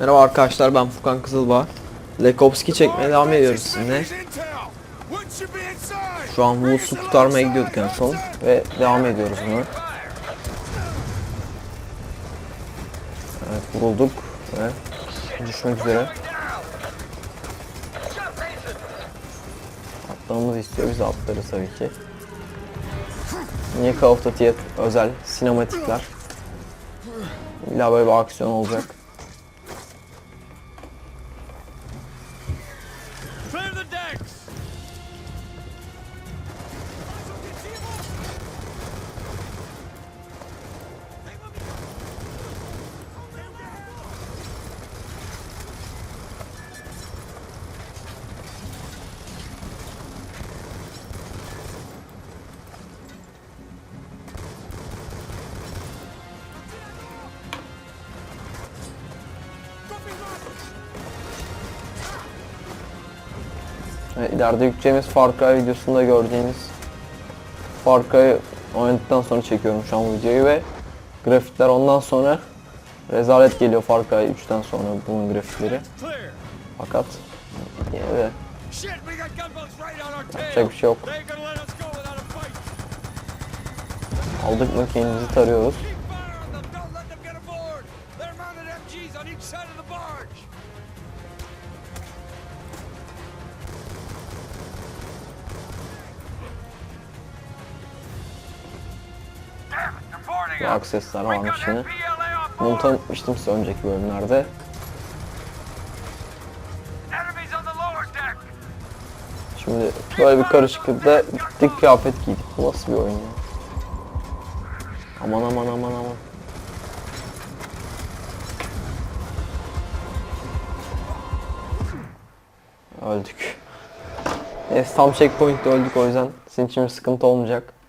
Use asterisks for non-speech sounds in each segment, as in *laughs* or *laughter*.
Merhaba arkadaşlar ben Furkan Kızılbağ. 2 çekmeye devam ediyoruz sizinle. Şu an Woods'u kurtarmaya gidiyorduk en son ve devam ediyoruz buna. Evet vurulduk ve düşmek üzere. Atlamamızı istiyor biz de tabii ki. Niye Call of Duty'ye özel sinematikler. İlla böyle bir aksiyon olacak. İleride yükleyeceğimiz Far Cry videosunda gördüğünüz Far Cry oynadıktan sonra çekiyorum şu an bu videoyu ve grafikler ondan sonra rezalet geliyor Far Cry 3'ten sonra bunun grafikleri. Fakat yine de yapacak bir şey yok. Aldık mı kendimizi tarıyoruz. We varmış yine. Bunu tanıtmıştım size önceki bölümlerde. Şimdi böyle bir karışıklıkta gittik kıyafet giydik. Bu nasıl bir oyun ya? Aman aman aman aman. Öldük. Neyse tam checkpoint'te öldük o yüzden sizin için sıkıntı olmayacak.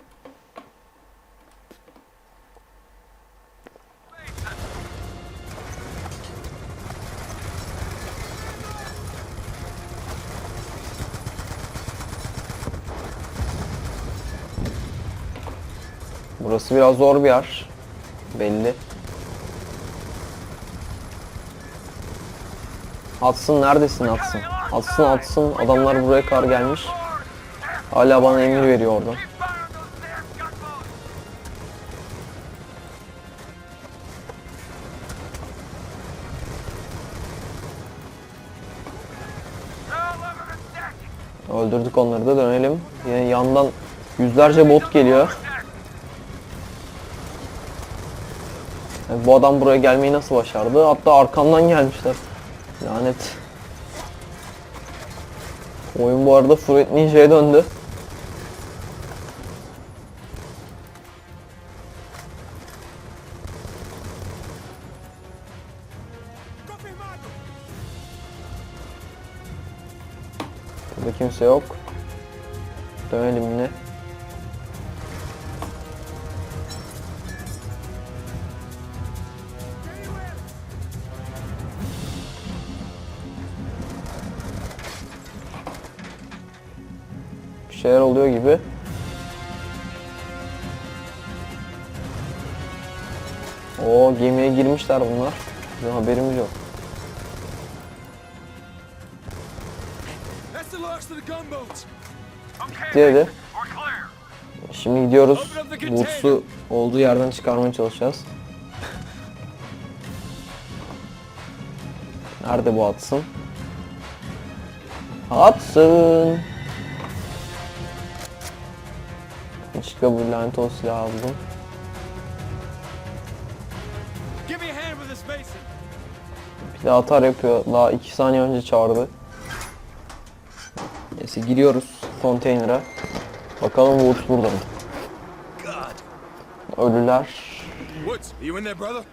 Burası biraz zor bir yer. Belli. Atsın neredesin atsın? Atsın atsın adamlar buraya kar gelmiş. Hala bana emir veriyor oradan. Öldürdük onları da dönelim. Yine yandan yüzlerce bot geliyor. Yani bu adam buraya gelmeyi nasıl başardı? Hatta arkamdan gelmişler. Lanet. Oyun bu arada Fruit Ninja'ya döndü. Burada kimse yok. Dönelim yine. Şeyler oluyor gibi. O gemiye girmişler bunlar. Bizim haberimiz yok. Diğeri! Şimdi gidiyoruz. Woods'u olduğu yerden çıkarmaya çalışacağız. Nerede bu Hudson? Hudson! Çıka bu lanet o silahı aldım. Bir de atar yapıyor. Daha 2 saniye önce çağırdı. Neyse giriyoruz konteyner'a. Bakalım Woods burada mı? Ölüler. Woods, are you in there, brother?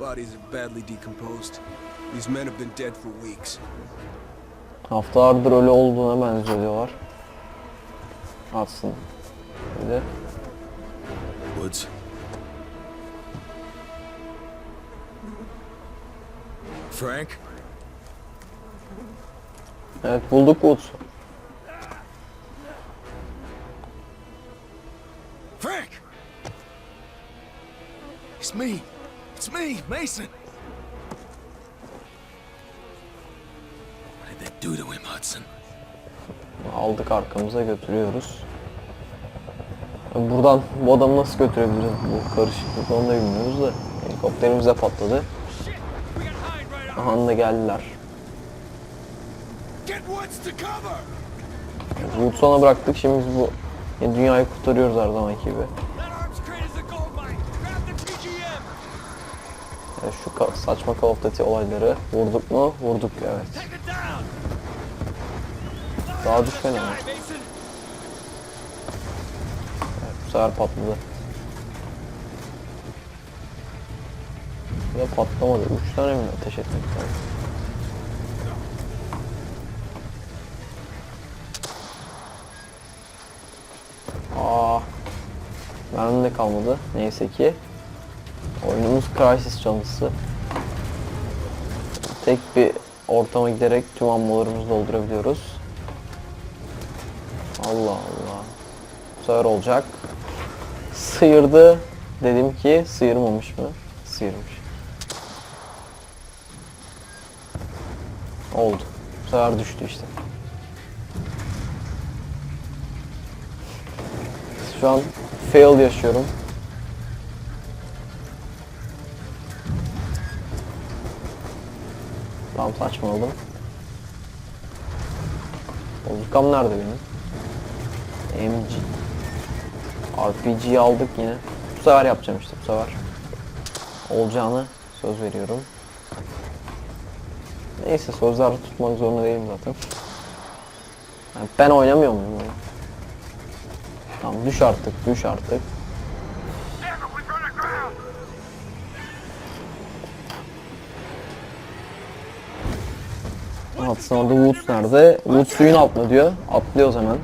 Bodies are badly decomposed. These men have been dead for weeks. Haftalardır ölü olduğuna benziyor diyorlar. Hudson. Bir de Woods. Frank? Evet bulduk Woods. Frank! It's me. It's me, Mason. do to him, Hudson? Aldık arkamıza götürüyoruz. Buradan bu adamı nasıl götürebiliriz? Bu karışıklık onu da bilmiyoruz da. Helikopterimiz de patladı. Aha da geldiler. Cover! Woodson'a bıraktık şimdi biz bu ya dünyayı kurtarıyoruz her zamanki gibi. Şu saçma Call of Duty olayları vurduk mu? Vurduk evet. Daha düşmedi ama. Bu sefer patladı. Ya patlamadı. Üç tane mi ateş etmek lazım? Aa, mermim de kalmadı. Neyse ki. Oyunumuz Crysis canlısı. Tek bir ortama giderek tüm ammolarımızı doldurabiliyoruz. Allah Allah. Bu sefer olacak. Sıyırdı. Dedim ki sıyırmamış mı? Sıyırmış. Oldu. Bu sefer düştü işte. Şu an fail yaşıyorum. Tam saçmaladım. Bozukam nerede benim? MG. RPG'yi aldık yine. Bu sefer yapacağım işte bu sefer. Olacağını söz veriyorum. Neyse sözler tutmak zorunda değilim zaten. Yani ben oynamıyor muyum bunu? Tamam düş artık düş artık. Atsın orada Woods nerede? Woods suyun altında diyor. Atlıyoruz hemen.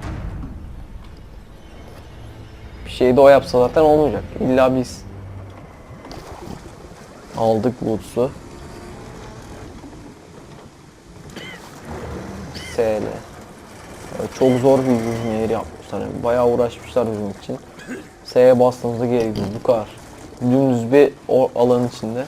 Bir şey de o yapsa zaten olmayacak. İlla biz. Aldık Woods'u. SL. Çok zor bir yüzme yeri yapmışlar. Yani bayağı uğraşmışlar yüzmek için. S'ye bastığımızda geri gidiyoruz. Bu kadar. Dümdüz bir o alanın içinde.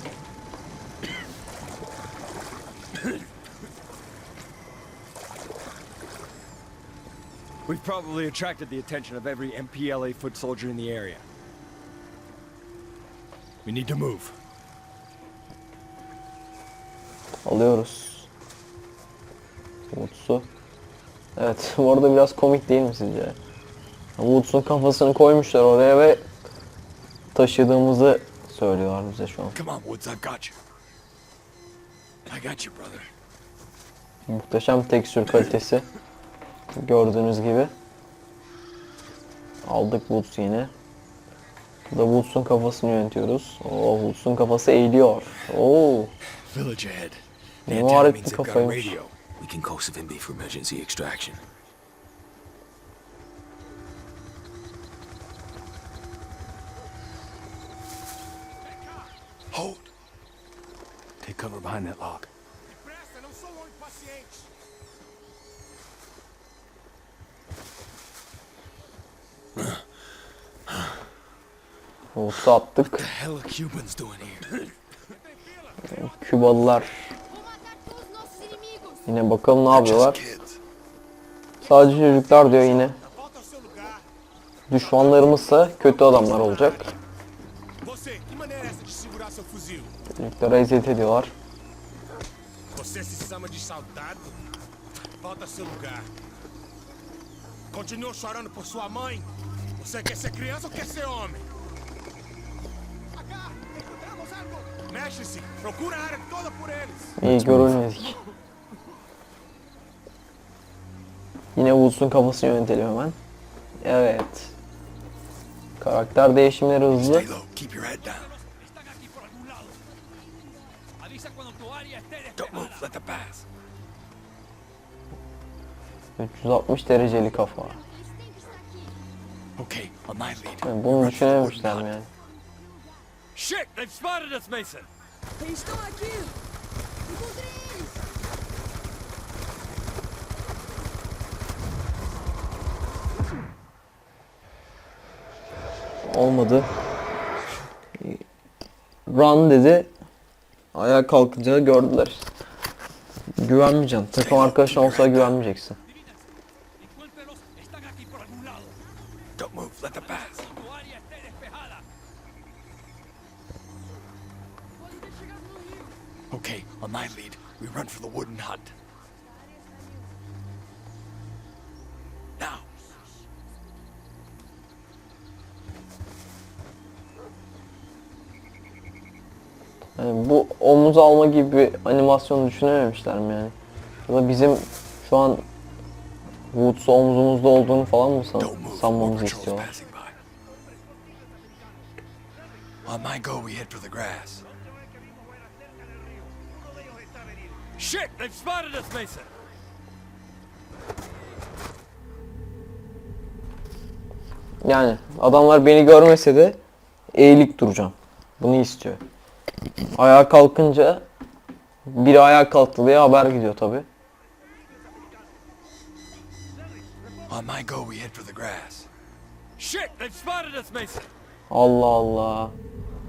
We've probably attracted the attention of every MPLA foot soldier in the area. We need to move. Alıyoruz. Woods'u. Evet *laughs* bu arada biraz komik değil mi sizce? Woods'un kafasını koymuşlar oraya ve taşıdığımızı söylüyorlar bize şu an. Come on, Woods, I've got you. I got you, brother. Muhteşem tekstür kalitesi. Gördüğünüz gibi. Aldık Woods yine. Bu da Woods'un kafasını yönetiyoruz. Oo Woods'un kafası eğiliyor. Oo. Village ahead. Ne got a kafaymış. We can call Savimbi for emergency extraction. Hold. Take cover behind that log. Woods'u attık. Kübalılar. Yine bakalım ne yapıyorlar. Sadece çocuklar diyor yine. Düşmanlarımızsa kötü adamlar olacak. Çocuklara eziyet ediyorlar. Volta ao seu lugar. Continua chorando por sua mãe? Você quer ser criança ou quer ser homem? İyi görülmedik. Yine Woods'un kafasını yönetelim hemen. Evet. Karakter değişimleri hızlı. Stay low. Keep your head down. Están aquí por algún lado. Avisa cuando tu área esté Don't move. Let them pass. 360 dereceli kafa. Yani bunu düşünememişler mi yani? Shit! They've spotted us, Mason! Eles estão aqui. Encontrei eles. Olmadı. Run dedi. Ayağa kalkınca gördüler. güvenmeyeceksin. Takım arkadaşın olsa güvenmeyeceksin. Okay, on my lead, we run for the wooden hut. Now. Yani bu omuz alma gibi bir animasyon düşünememişler mi yani? Ya da bizim şu an Woods omzumuzda olduğunu falan mı san sanmamızı istiyorlar? On my go, we head for the grass. Shit, they've spotted us, Mason. Yani adamlar beni görmese de eğilik duracağım. Bunu istiyor. Ayağa kalkınca biri ayağa kalktı diye haber gidiyor tabi. On my go, we head for the grass. Shit, they've spotted us, Mason. Allah Allah.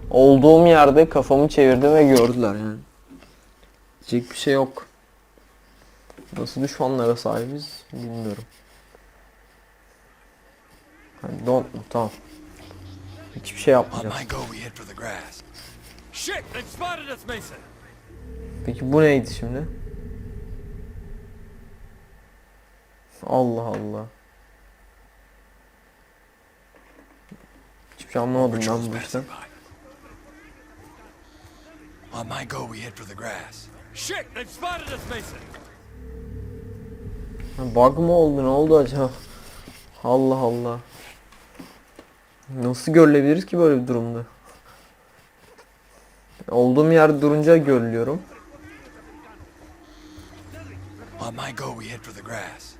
Olduğum yerde kafamı çevirdim ve gördüler yani. Diyecek bir şey yok. Nasıl düşmanlara sahibiz bilmiyorum. Hani don't mu? Tamam. Hiçbir şey yapmayacağız. Peki bu neydi şimdi? Allah Allah. Hiçbir şey anlamadım ben bu işten. On my go, we head for the grass. Shit, they've spotted us, Mason. Bug mı oldu ne oldu acaba? Allah Allah. Nasıl görülebiliriz ki böyle bir durumda? Olduğum yerde durunca görülüyorum. On my go, we head for the grass.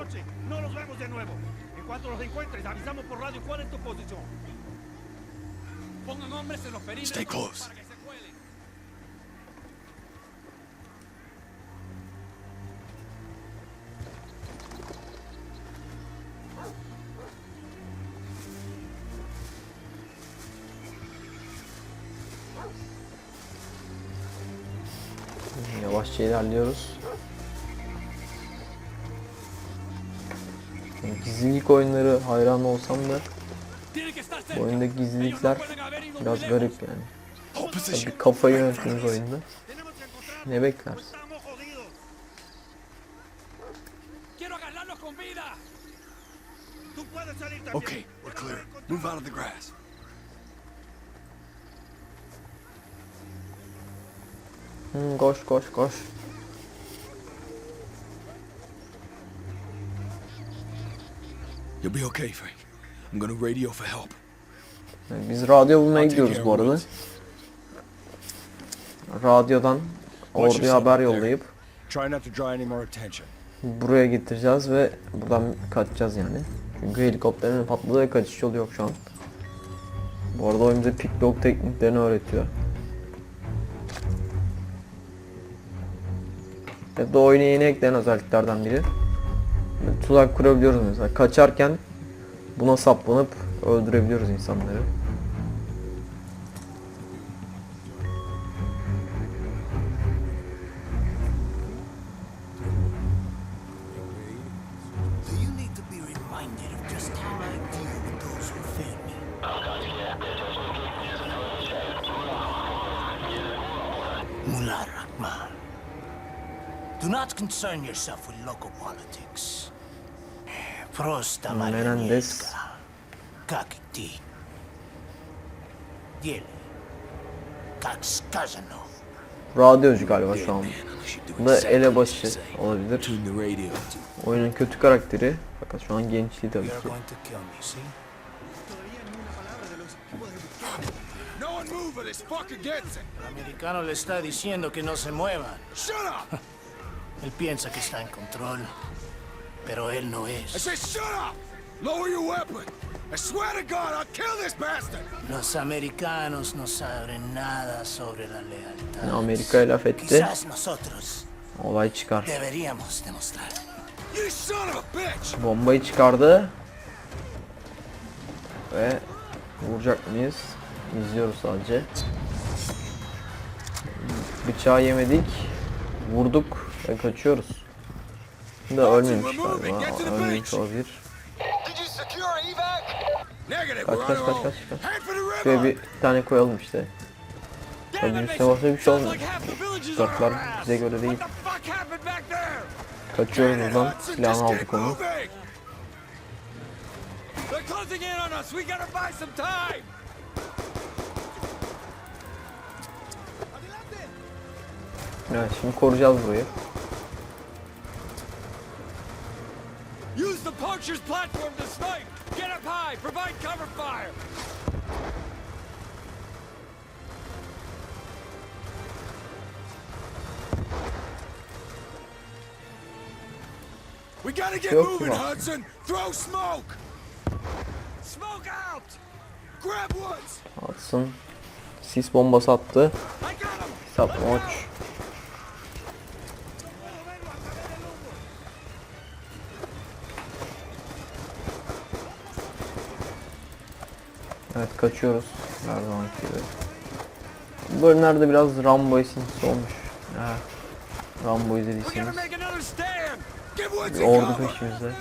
Noche, no los vemos de nuevo. En cuanto los encuentres, avisamos por radio cuál es tu posición. Pongan hombres en los perímetros Stay close. para que se cuelen. Yavaşça ilerliyoruz. Gizlilik oyunları hayran olsam da bu oyunda gizlilikler biraz garip yani. Tabii kafayı us. oyunda. Ne beklersin? Estamos jodidos. Quiero agarrarlos con vida. Tú puedes salir también. Okay, we're clear. Move out of the grass. Hı, koş koş koş. You'll be okay, Frank. I'm gonna radio for help. Biz radyo bulmaya gidiyoruz bu arada. Radyodan orduya haber yollayıp buraya getireceğiz ve buradan kaçacağız yani. Çünkü helikopterin patladı ve kaçış yolu yok şu an. Bu arada oyun bize picklock tekniklerini öğretiyor. De oyuna yeni eklenen özelliklerden biri. Tuzak kurabiliyoruz mesela. Kaçarken buna saplanıp öldürebiliyoruz insanları. Mullah. Do not concern yourself with local politics. Prosta Menendez. Marinieska. Как идти? Делай. Как сказано. Radyocu galiba şu an. She'd do Bu da exactly elebaşı what you say. olabilir. Tune the radio. Oyunun kötü karakteri. Fakat şu an gençliği tabii You're ki. going to kill me, see? No one move or this fucker gets it. El americano le está diciendo que no se muevan. Shut up! *laughs* Él piensa que está en control, pero él no I es. said shut up! Lower your weapon. I swear to God, I'll kill this bastard. Los americanos no saben nada sobre la lealtad. Amerika'ya laf etti. Quizás nosotros Olay çıkar. deberíamos demostrar. You son of a bitch! Bombayı çıkardı. Ve vuracak mıyız? İzliyoruz sadece. Bıçağı yemedik. Vurduk ve kaçıyoruz. Da ölmemiş galiba. Ölmemiş olabilir. Kaç kaç kaç kaç kaç. River! bir tane koyalım işte. Tabii üstüne basınca bir şey olmuyor. Uzaklar bize göre değil. Kaçıyoruz buradan. Silahını aldık onu. Evet şimdi koruyacağız burayı. Use the poacher's platform to snipe. Get up high. Provide cover fire. We gotta get moving? Hudson. Throw smoke. Smoke out. Grab woods. Atsın. Sis bombası attı. Hesap maç. Evet kaçıyoruz. Her zamanki gibi. Bu bölümlerde biraz Rambo esintisi olmuş. Ha. Rambo izlediyseniz. Bir ordu peşimizde.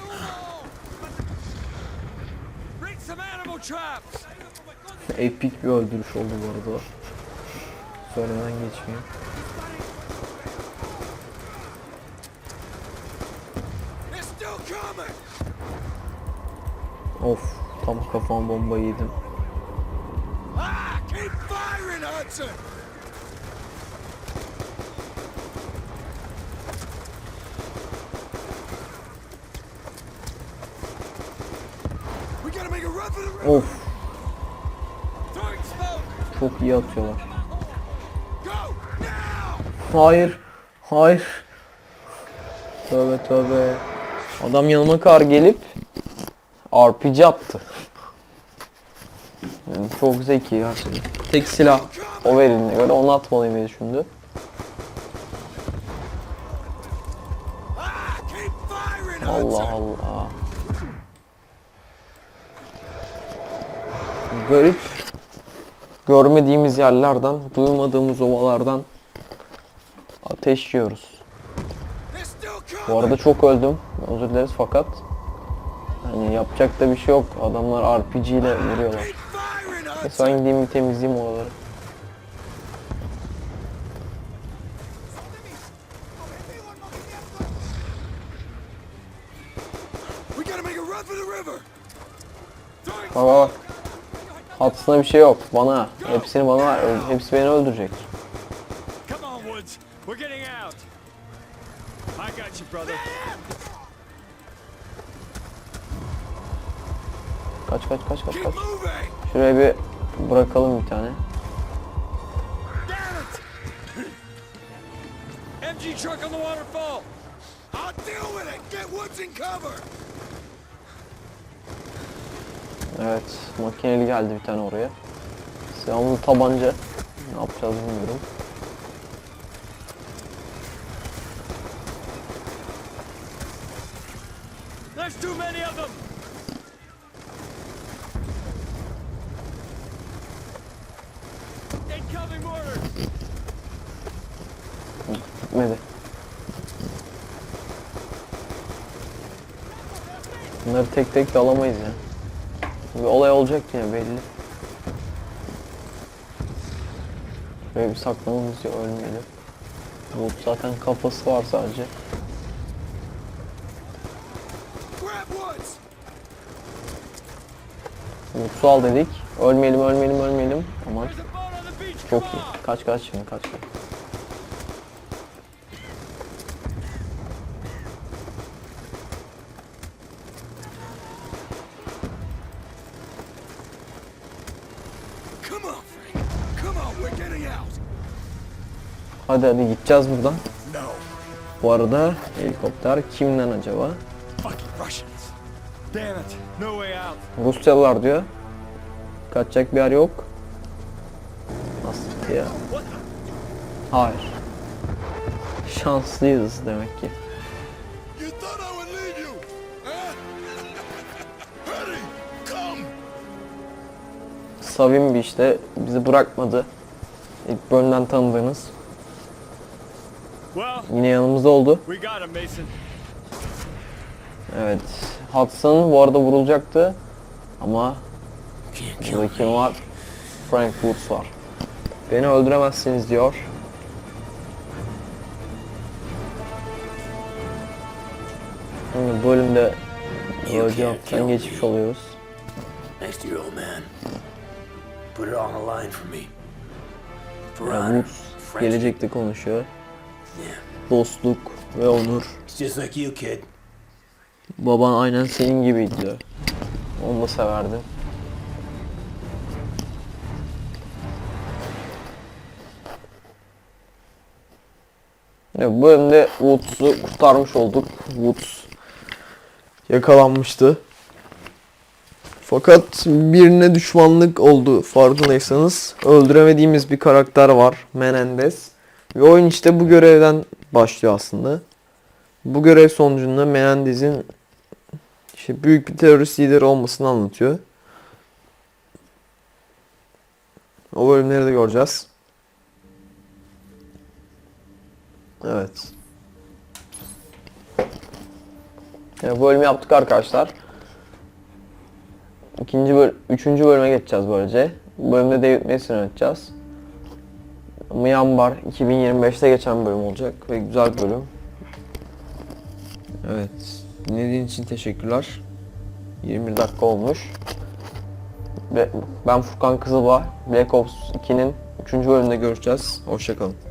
Epik bir öldürüş oldu bu arada. Söylemeden coming. Of tam kafama bomba yedim. River. Of çok iyi atıyorlar. Hayır. Hayır. Tövbe tövbe. Adam yanıma kar gelip RPG attı. Yani çok zeki gerçekten. Tek silah o verildiğine göre onu atmalıyım diye düşündü. Ah, Allah. Allah. Garip görmediğimiz yerlerden, duymadığımız ovalardan ateş yiyoruz. Bu arada çok öldüm. Özür dileriz fakat hani yapacak da bir şey yok. Adamlar RPG ile vuruyorlar. Neyse gideyim temizleyeyim oraları. Throwing Bak bir şey yok. Bana. Hepsini bana ver. Hepsi beni öldürecek. Kaç kaç kaç kaç kaç. Şuraya bir bırakalım bir tane. MG truck on the waterfall. I'll deal with it. Get Woods in cover. Evet. Makineli geldi bir tane oraya. Silahımız tabanca. Ne yapacağız bilmiyorum. There's too many of them. Incoming mortar. Gitmedi. Bunları tek tek de alamayız ya. Bir olay olacak yine belli. Böyle bir saklamamız yok ölmeyelim. Bu zaten kafası var sadece. Mutlu al dedik. Ölmeyelim ölmeyelim ölmeyelim. Aman çok iyi. Kaç kaç şimdi kaç kaç. Hadi hadi gideceğiz buradan. Bu arada helikopter kimden acaba? Rusyalılar diyor. Kaçacak bir yer yok. Nasıl ya? Hayır. Şanslıyız demek ki. *laughs* Savimbi işte bizi bırakmadı. İlk bölümden tanıdığınız. Well, Yine yanımızda oldu. Evet. Hudson bu arada vurulacaktı. Ama burada kim var? Frank Woods var. Beni öldüremezsiniz diyor. Şimdi bu bölümde Virgin Up'tan geçmiş oluyoruz. Next your old man. Put it on the line for me. For Yani honor, gelecekte konuşuyor. Dostluk ve onur. Baban aynen senin gibiydi diyor. Onu da severdim. Evet, bu bölümde Woods'u kurtarmış olduk. Woods yakalanmıştı. Fakat birine düşmanlık oldu farkındaysanız. Öldüremediğimiz bir karakter var. Menendez. Ve oyun işte bu görevden başlıyor aslında. Bu görev sonucunda Menendez'in işte büyük bir terörist lideri olmasını anlatıyor. O bölümleri de göreceğiz. Evet. Ya bu bölümü yaptık arkadaşlar. İkinci böl üçüncü bölüme geçeceğiz böylece. Bu bölümde David Mason yöneteceğiz. Myanmar 2025'te geçen bölüm olacak ve güzel bir bölüm. Evet. Dinlediğin için teşekkürler. 21 dakika olmuş. Ben Furkan Kızılba. Black Ops 2'nin 3. bölümünde görüşeceğiz. Hoşçakalın.